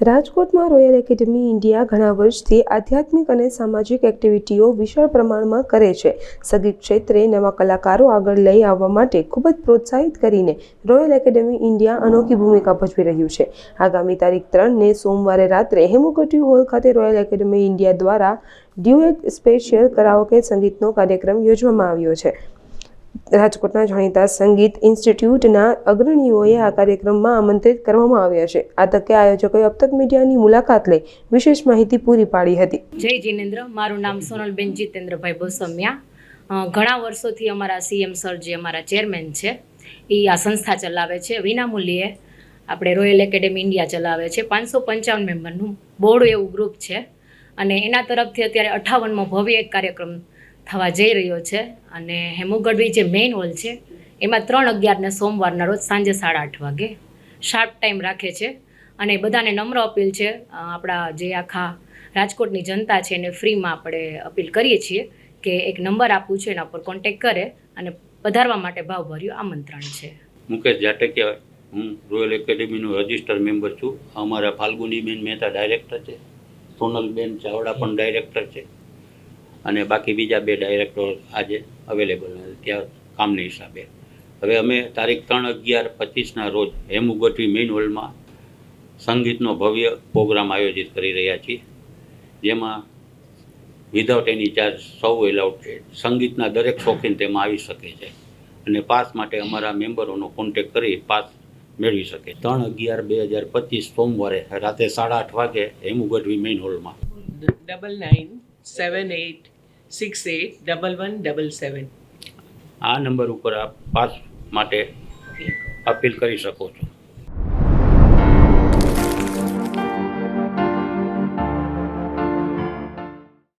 રાજકોટમાં royal academy India ઘણા વર્ષથી આધ્યાત્મિક અને સામાજિક એક્ટિવિટીઓ વિશાળ પ્રમાણમાં કરે છે. સંગીત ક્ષેત્રે નવા કલાકારો આગળ લઈ આવવા માટે ખૂબ જ પ્રોત્સાહિત કરીને રોયલ એકેડમી ઇન્ડિયા અનોખી ભૂમિકા ભજવી રહ્યું છે. આગામી તારીખ ત્રણને સોમવારે રાત્રે હેમુકટી હોલ ખાતે રોયલ એકેડમી ઇન્ડિયા દ્વારા ડ્યુએટ સ્પેશિયલ કરાઓકે સંગીતનો કાર્યક્રમ યોજવામાં આવ્યો છે. રાજકોટના જાણીતા સંગીત ઇન્સ્ટિટ્યૂટના અગ્રણીઓએ આ કાર્યક્રમમાં આમંત્રિત કરવામાં આવ્યા છે. આ તકે આયોજકોએ અબતક મીડિયાની મુલાકાત લઈ વિશેષ માહિતી પૂરી પાડી હતી. જય જીનેન્દ્ર. મારું નામ સોનલબેન જીતેન્દ્રભાઈ બોસમિયા ઘણા વર્ષોથી અમારા સીએમ સર જે અમારા ચેરમેન છે, એ આ સંસ્થા ચલાવે છે. વિનામૂલ્યે આપણે રોયલ એકેડેમી ઇન્ડિયા ચલાવે છે. પાંચસો પંચાવન મેમ્બરનું બોર્ડ એવું ગ્રુપ છે. અને એના તરફથી અત્યારે અઠ્ઠાવનમો ભવ્ય એક કાર્યક્રમ થવા જઈ રહ્યો છે અને હેમુગઢવી જે મેઇન હોલ છે, એમાં ત્રણ અગિયારને સોમવારના રોજ સાંજે સાડા આઠ વાગે શાર્પ ટાઈમ રાખે છે. અને બધાને નમ્ર અપીલ છે આપણા જે આખા રાજકોટની જનતા છે એને ફ્રીમાં આપણે અપીલ કરીએ છીએ કે એક નંબર આપવું છે, એના પર કોન્ટેક કરે અને પધારવા માટે ભાવભર્યું આમંત્રણ છે. મુકેશ જાટકિયા હું રોયલ એકેડેમીનો રજિસ્ટર મેમ્બર છું. અમારા ફાલ્ગુનીબેન મહેતા ડાયરેક્ટર છે. સોનલબેન ચાવડા પણ ડાયરેક્ટર છે. અને બાકી બીજા બે ડાયરેક્ટર આજે અવેલેબલ નથી. ત્યાં કામની હિસાબે. હવે અમે તારીખ ત્રણ અગિયાર પચીસના રોજ હેમુ ગઢવી મેઇન હોલમાં સંગીતનો ભવ્ય પ્રોગ્રામ આયોજિત કરી રહ્યા છીએ. જેમાં વિધાઉટ એની ચાર્જ સૌ એલાઉડ છે. સંગીતના દરેક શોખીન તેમાં આવી શકે છે. અને પાસ માટે અમારા મેમ્બરોનો કોન્ટેક કરી પાસ મેળવી શકે ત્રણ અગિયાર બે હજાર પચીસ સોમવારે રાતે સાડા આઠ વાગે હેમુ ગઢવી મેઇન હોલમાં double nine seven eight six eight double one double seven. આ નંબર ઉપર આપ પાસ માટે અપીલ કરી શકો છો